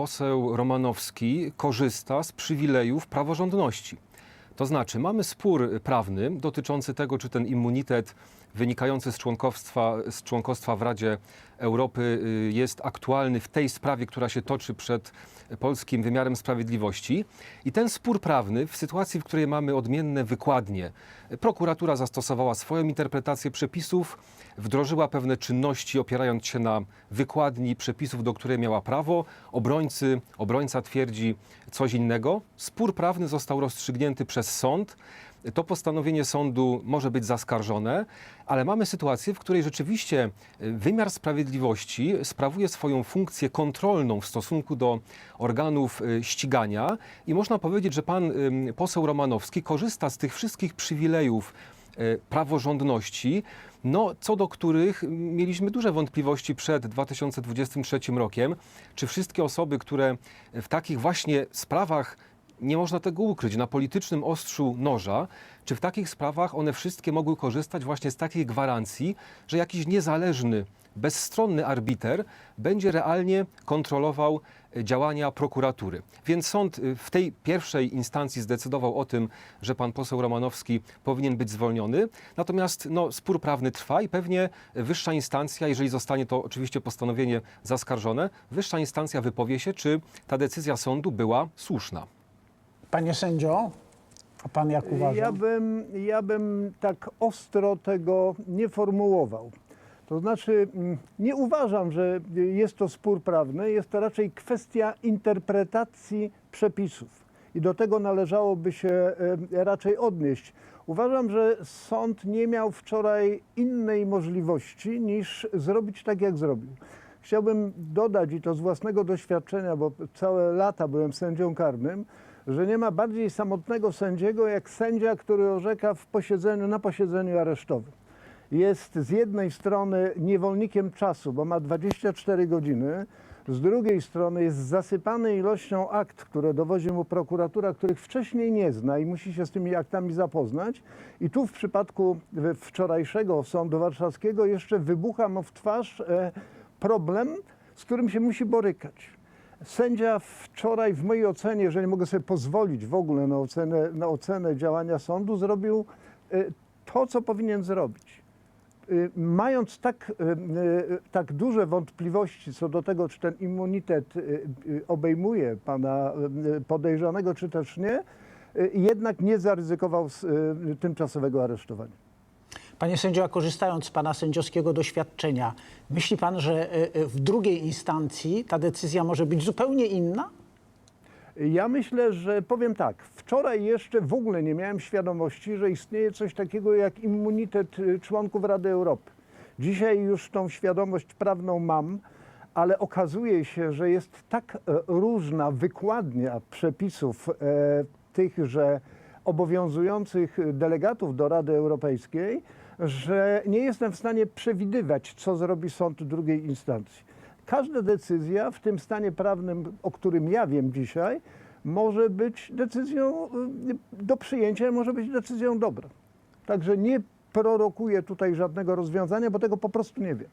poseł Romanowski korzysta z przywilejów praworządności. To znaczy, mamy spór prawny dotyczący tego, czy ten immunitet wynikający z członkostwa, z członkostwa w Radzie Europy y, jest aktualny w tej sprawie, która się toczy przed polskim wymiarem sprawiedliwości. I ten spór prawny, w sytuacji, w której mamy odmienne wykładnie, prokuratura zastosowała swoją interpretację przepisów, wdrożyła pewne czynności, opierając się na wykładni przepisów, do której miała prawo. Obrońcy, obrońca twierdzi coś innego. Spór prawny został rozstrzygnięty przez sąd. To postanowienie sądu może być zaskarżone, ale mamy sytuację, w której rzeczywiście y, wymiar sprawiedliwości sprawuje swoją funkcję kontrolną w stosunku do organów y, ścigania. I można powiedzieć, że pan poseł Romanowski korzysta z tych wszystkich przywilejów y, praworządności, no, co do których mieliśmy duże wątpliwości przed 2023 rokiem, czy wszystkie osoby, które w takich właśnie sprawach nie można tego ukryć, na politycznym ostrzu noża, czy w takich sprawach one wszystkie mogły korzystać właśnie z takiej gwarancji, że jakiś niezależny, bezstronny arbiter będzie realnie kontrolował e, działania prokuratury. Więc sąd y, w tej pierwszej instancji zdecydował o tym, że pan poseł Romanowski powinien być zwolniony. Natomiast no, spór prawny trwa i pewnie wyższa instancja, jeżeli zostanie to oczywiście postanowienie zaskarżone, wyższa instancja wypowie się, czy ta decyzja sądu była słuszna. Panie sędzio, a pan jak uważa? Ja bym, ja bym tak ostro tego nie formułował. To znaczy, mm, nie uważam, że jest to spór prawny, jest to raczej kwestia interpretacji przepisów. I do tego należałoby się raczej odnieść. Uważam, że sąd nie miał wczoraj innej możliwości niż zrobić tak, jak zrobił. Chciałbym dodać, i to z własnego doświadczenia, bo całe lata byłem sędzią karnym, że nie ma bardziej samotnego sędziego jak sędzia, który orzeka w posiedzeniu, na posiedzeniu aresztowym. Jest z jednej strony niewolnikiem czasu, bo ma 24 godziny, z drugiej strony jest zasypany ilością akt, które dowozi mu prokuratura, których wcześniej nie zna i musi się z tymi aktami zapoznać. I tu w przypadku wczorajszego sądu warszawskiego jeszcze wybucha mu w twarz e, problem, z którym się musi borykać. Sędzia wczoraj, w mojej ocenie, jeżeli mogę sobie pozwolić w ogóle na ocenę, na ocenę działania sądu, zrobił e, to, co powinien zrobić. Y, Mając tak, y, y, tak duże wątpliwości co do tego, czy ten immunitet y, y, obejmuje pana y, podejrzanego, czy też nie, y, jednak nie zaryzykował y, tymczasowego aresztowania. Panie sędzio, korzystając z pana sędziowskiego doświadczenia, myśli pan, że e, e, w drugiej instancji ta decyzja może być zupełnie inna? Ja myślę, że powiem tak. Wczoraj jeszcze w ogóle nie miałem świadomości, że istnieje coś takiego jak immunitet y, członków Rady Europy. Dzisiaj już tą świadomość prawną mam, ale okazuje się, że jest tak e, różna wykładnia przepisów e, tychże obowiązujących delegatów do Rady Europejskiej, że nie jestem w stanie przewidywać, co zrobi sąd drugiej instancji. Każda decyzja w tym stanie prawnym, o którym ja wiem dzisiaj, może być decyzją y, do przyjęcia, może być decyzją dobrą. Także nie prorokuję tutaj żadnego rozwiązania, bo tego po prostu nie wiem.